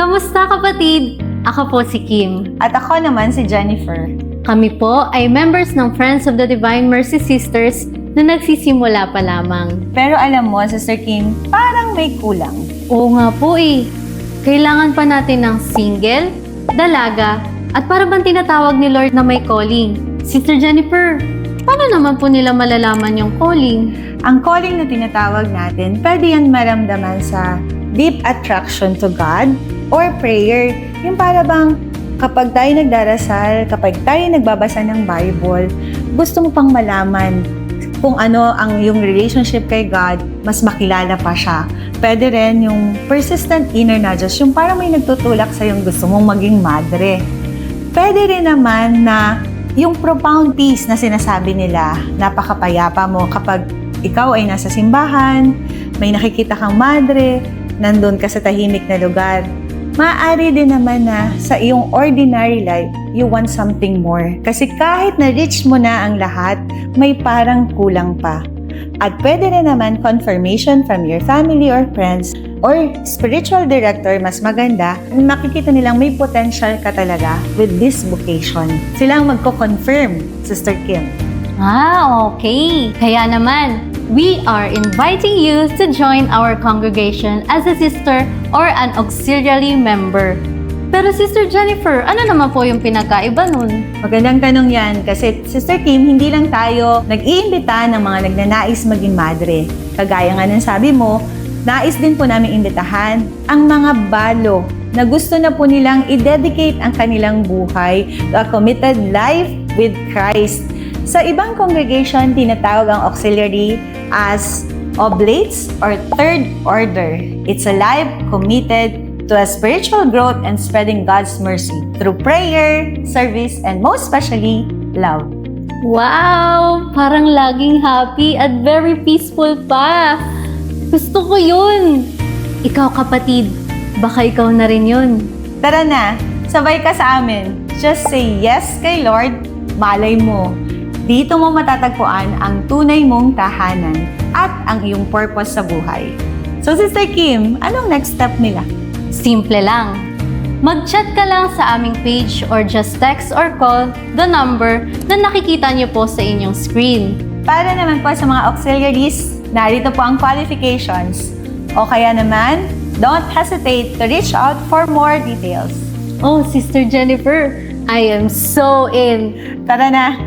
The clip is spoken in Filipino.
Kamusta kapatid? Ako po si Kim. At ako naman si Jennifer. Kami po ay members ng Friends of the Divine Mercy Sisters na nagsisimula pa lamang. Pero alam mo, Sister Kim, parang may kulang. Oo nga po eh. Kailangan pa natin ng single, dalaga, at para bang tinatawag ni Lord na may calling. Sister Jennifer, paano naman po nila malalaman yung calling? Ang calling na tinatawag natin, pwede yan maramdaman sa deep attraction to God or prayer. Yung para bang kapag tayo nagdarasal, kapag tayo nagbabasa ng Bible, gusto mo pang malaman kung ano ang yung relationship kay God, mas makilala pa siya. Pwede rin yung persistent inner nudges, yung parang may nagtutulak sa yung gusto mong maging madre. Pwede rin naman na yung profound peace na sinasabi nila, napakapayapa mo kapag ikaw ay nasa simbahan, may nakikita kang madre, nandun ka sa tahimik na lugar. Maaari din naman na sa iyong ordinary life, you want something more. Kasi kahit na-reach mo na ang lahat, may parang kulang pa. At pwede rin naman confirmation from your family or friends or spiritual director, mas maganda, makikita nilang may potential ka talaga with this vocation. Sila ang magko-confirm, Sister Kim. Ah, okay. Kaya naman, we are inviting you to join our congregation as a sister or an auxiliary member. Pero Sister Jennifer, ano naman po yung pinagkaiba nun? Magandang tanong yan kasi Sister Kim, hindi lang tayo nag-iimbita ng mga nagnanais maging madre. Kagaya nga ng sabi mo, nais din po namin imbitahan ang mga balo na gusto na po nilang i-dedicate ang kanilang buhay to a committed life with Christ. Sa ibang congregation, tinatawag ang auxiliary as oblates or third order. It's a life committed to a spiritual growth and spreading God's mercy through prayer, service, and most especially, love. Wow! Parang laging happy at very peaceful pa. Gusto ko yun. Ikaw kapatid, baka ikaw na rin yun. Tara na, sabay ka sa amin. Just say yes kay Lord, malay mo. Dito mo matatagpuan ang tunay mong tahanan at ang iyong purpose sa buhay. So, Sister Kim, anong next step nila? Simple lang. Mag-chat ka lang sa aming page or just text or call the number na nakikita niyo po sa inyong screen. Para naman po sa mga auxiliaries, narito po ang qualifications. O kaya naman, don't hesitate to reach out for more details. Oh, Sister Jennifer, I am so in. Tara na,